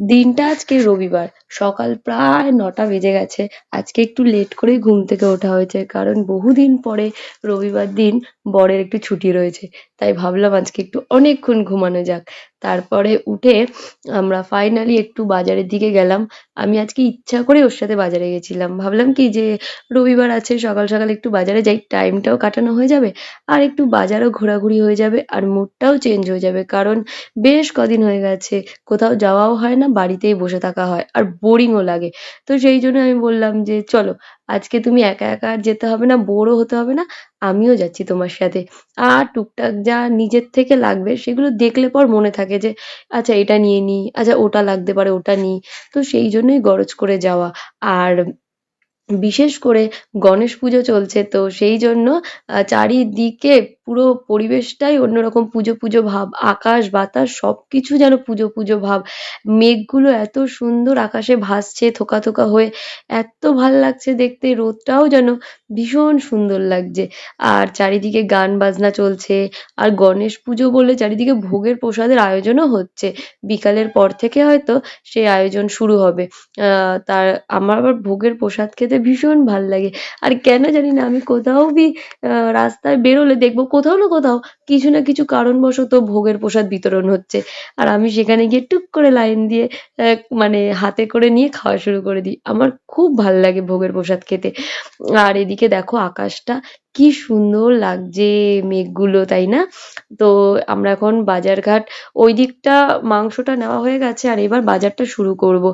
দিনটা আজকে রবিবার। সকাল প্রায় নটা বেজে গেছে। আজকে একটু লেট করেই ঘুম থেকে ওঠা হয়েছে। কারণ বহুদিন পরে রবিবার দিন বরের একটু ছুটি রয়েছে। তাই ভাবলাম আজকে একটু অনেকক্ষণ ঘুমানো যাক। তারপরে উঠে আমরা ফাইনালি একটু বাজারের দিকে গেলাম। আমি আজকে ইচ্ছা করে ওর সাথে বাজারে গেছিলাম। ভাবলাম কি যে রবিবার আছে, সকাল সকাল একটু বাজারে যাই টাইমটাও কাটানো হয়ে যাবে আর একটু বাজারও ঘোরাঘুরি হয়ে যাবে আর মুডটাও চেঞ্জ হয়ে যাবে। কারণ বেশ কদিন হয়ে গেছে, কোথাও যাওয়াও হয় না, বাড়িতেই বসে থাকা হয় আর বোরিংও লাগে। তো সেই জন্য আমি বললাম যে চলো আজকে তুমি একা একা আর যেতে হবে না বোরও হতে হবে না আমিও যাচ্ছি তোমার সাথে। আর টুকটাক যা নিজের থেকে লাগবে সেগুলো দেখলে পর মনে থাকে যে আচ্ছা এটা নিয়ে নিই, আচ্ছা ওটা লাগতে পারে ওটা নিই। তো সেই জন্যই গরজ করে যাওয়া। আর বিশেষ করে গণেশ পুজো চলছে, তো সেই জন্য চারিদিকে পুরো পরিবেশটাই অন্যরকম পুজো পুজো ভাব, আকাশ, বাতাস, সবকিছু যেন পুজো পুজো ভাব। মেঘগুলো এত সুন্দর আকাশে ভাসছে, থোকা থোকা হয়ে, এত ভালো লাগছে দেখতে, রোদটাও যেন ভীষণ সুন্দর লাগছে। আর চারিদিকে গান বাজনা চলছে, আর গণেশ পুজো বলে চারিদিকে ভোগের প্রসাদের আয়োজনও হচ্ছে। বিকালের পর থেকে হয়তো সেই আয়োজন শুরু হবে। তার, আমার আবার ভোগের প্রসাদ খেতে ভীষণ ভালো লাগে। আর কেন জানি না, আমি কোথাও বি রাস্তায় বেরোলে দেখব, কোথাও না কোথাও কিছু না কিছু কারণবশত ভোগের প্রসাদ বিতরণ হচ্ছে। আর আমি সেখানে গিয়ে টুক করে লাইন দিয়ে মানে হাতে করে নিয়ে খাওয়া শুরু করে দিই। আমার খুব ভালো লাগে ভোগের প্রসাদ খেতে। আর এদিকে দেখো আকাশটা কি সুন্দর লাগছে মেঘগুলো, তাই না? তো আমরা এখন বাজারঘাট ওই দিকটা মাংসটা নেওয়া হয়ে গেছে আর এবার বাজারটা শুরু করব।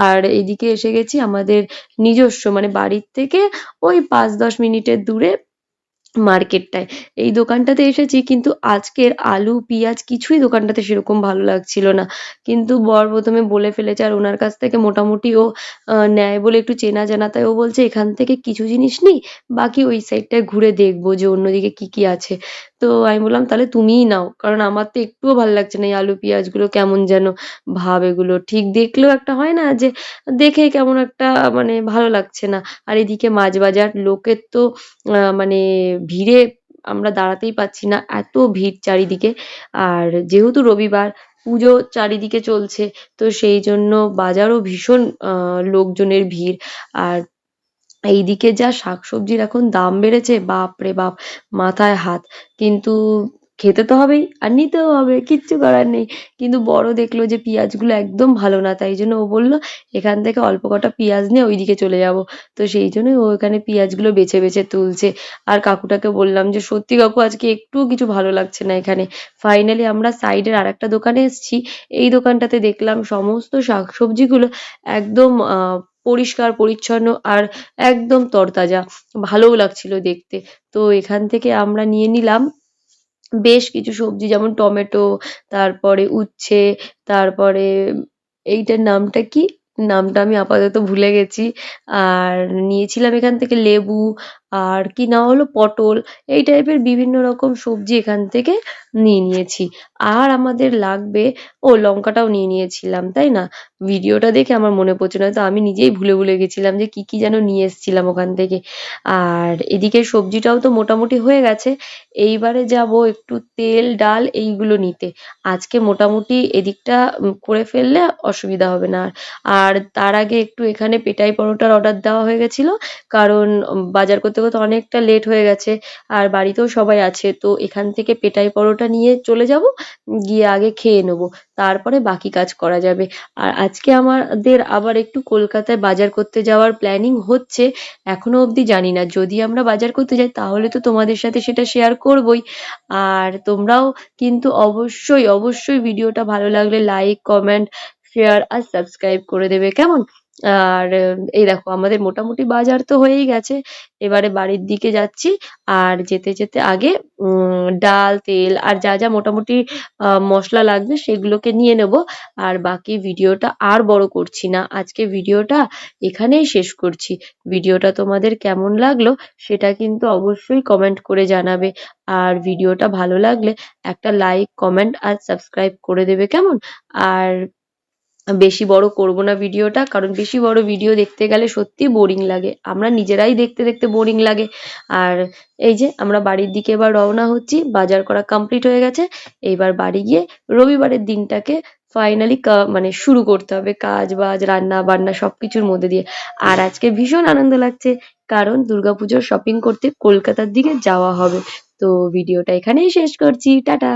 আর এদিকে এসে গেছি আমাদের নিজস্ব মানে বাড়ির থেকে ওই পাঁচ দশ মিনিটের দূরে মার্কেটটায়। এই দোকানটাতে এসেছি কিন্তু আজকের আলু, পেঁয়াজ কিছুই দোকানটাতে সেরকম ভালো লাগছিল না। কিন্তু বর প্রথমে বলে ফেলেছে আর ওনার কাছ থেকে মোটামুটি ও নেয় বলে একটু চেনা জানা, তাই ও বলছে, এখান থেকে কিছু জিনিস নিই, বাকি ওই সাইডটায় ঘুরে দেখব যে অন্যদিকে কি কি আছে। তো আমি বললাম, তাহলে তুমিই নাও, কারণ আমার তো একটুও ভালো লাগছে না এই আলু, পেঁয়াজগুলো কেমন যেন ভাব এগুলো। ঠিক দেখলেও একটা হয় না যে, দেখে কেমন একটা মানে ভালো লাগছে না। আর এদিকে মাছ বাজার লোকের তো মানে ভিড়ে আমরা দাঁড়াতেই পাচ্ছি না, এত ভিড় চারিদিকে। আর যেহেতু রবিবার, পুজো চারিদিকে চলছে, তো সেই জন্য বাজারও ভীষণ লোকজনের ভিড়। আর এইদিকে যা শাকসবজির এখন দাম বেড়েছে, বাপরে বাপ, মাথায় হাত। কিন্তু খেতে তো হবেই আর নিতেও হবে, কিচ্ছু করার নেই। কিন্তু বড় দেখল যে পেঁয়াজগুলো একদম ভালো না, তাই জন্য ও বলল, এখান থেকে অল্প কটা পেঁয়াজ নিয়ে ওইদিকে চলে যাব। তো সেই জন্যই ও এখানে পেঁয়াজগুলো বেছে বেছে তুলছে। আর কাকুটাকে বললাম যে, সত্যি কাকু, আজকে একটুও কিছু ভালো লাগছে না এখানে। ফাইনালি আমরা সাইডের আর একটা দোকানে এসেছি। এই দোকানটাতে দেখলাম সমস্ত শাকসবজিগুলো একদম পরিষ্কার, পরিচ্ছন্ন আর একদম তরতাজা। ভালোও লাগছিল দেখতে। তো এখান থেকে আমরা নিয়ে নিলাম বেশ কিছু সবজি, যেমন টমেটো, তারপরে উচ্ছে, তারপরে এইটার নামটা কি? নামটা আমি আপাতত ভুলে গেছি। আর নিয়েছিলাম এখান থেকে লেবু আর কি নেওয়া হলো পটল, এই টাইপের বিভিন্ন রকম সবজি এখান থেকে নিয়ে নিয়েছি। আর আমাদের লাগবে, ও লঙ্কাটাও নিয়ে নিয়েছিলাম, তাই না? ভিডিওটা দেখে আমার মনে পড়ছে না তো আমি নিজেই ভুলে ভুলে গেছিলাম যে কি কি যেন নিয়ে এসেছিলাম ওখান থেকে। আর এদিকে সবজিটাও তো মোটামুটি হয়ে গেছে, এইবারে যাব একটু তেল, ডাল এইগুলো নিতে। আজকে মোটামুটি এদিকটা করে ফেললে অসুবিধা হবে না। আর তার আগে একটু এখানে পেটাই পরোটার অর্ডার দেওয়া হয়ে গেছিল, কারণ বাজার করতে করতে অনেকটা লেট হয়ে গেছে, আর বাড়িতেও সবাই আছে, তো এখান থেকে পেটাই পরোটা নিয়ে চলে যাব, গিয়ে আগে খেয়ে নেব, তারপরে বাকি কাজ করা যাবে। আর আজকে আমাদের আবার একটু কলকাতায় বাজার করতে যাওয়ার প্ল্যানিং হচ্ছে, এখনও অবধি জানি না, যদি আমরা বাজার করতে যাই তাহলে তো তোমাদের সাথে সেটা শেয়ার করবই। আর তোমরাও কিন্তু অবশ্যই অবশ্যই ভিডিওটা ভালো লাগলে লাইক কমেন্ট শেয়ার আর সাবস্ক্রাইব করে দেবে, কেমন? আর এই দেখো আমাদের মোটামুটি বাজার তো হয়েই গেছে। এবারে বাড়ির দিকে যাচ্ছি আর যেতে যেতে আগে ডাল, তেল আর যা যা মোটামুটি মশলা লাগবে সেগুলোকে নিয়ে নেব। আর বাকি ভিডিওটা আর বড় করছি না। আজকে ভিডিওটা এখানেই শেষ করছি। ভিডিওটা তোমাদের কেমন লাগল সেটা কিন্তু অবশ্যই কমেন্ট করে জানাবে। আর ভিডিওটা ভালো লাগলে একটা লাইক, কমেন্ট আর সাবস্ক্রাইব করে দেবে কেমন? আর বেশি বড় করব না ভিডিওটা, কারণ বেশি বড় ভিডিও দেখতে গেলে সত্যি বোরিং লাগে আমরা নিজেরাই দেখতে দেখতে বোরিং লাগে আর এই যে আমরা বাড়ির দিকে এবার রওনা হচ্ছি, বাজার করা কমপ্লিট হয়ে গেছে এইবার বাড়ি গিয়ে রবিবারের দিনটাকে ফাইনালি মানে শুরু করতে হবে কাজ বাজ রান্না বান্না সব কিছুর মধ্যে দিয়ে। আর আজকে ভীষণ আনন্দ লাগছে, কারণ দুর্গাপুজোর শপিং করতে কলকাতার দিকে যাওয়া হবে। তো ভিডিওটা এখানেই শেষ করছি, টাটা।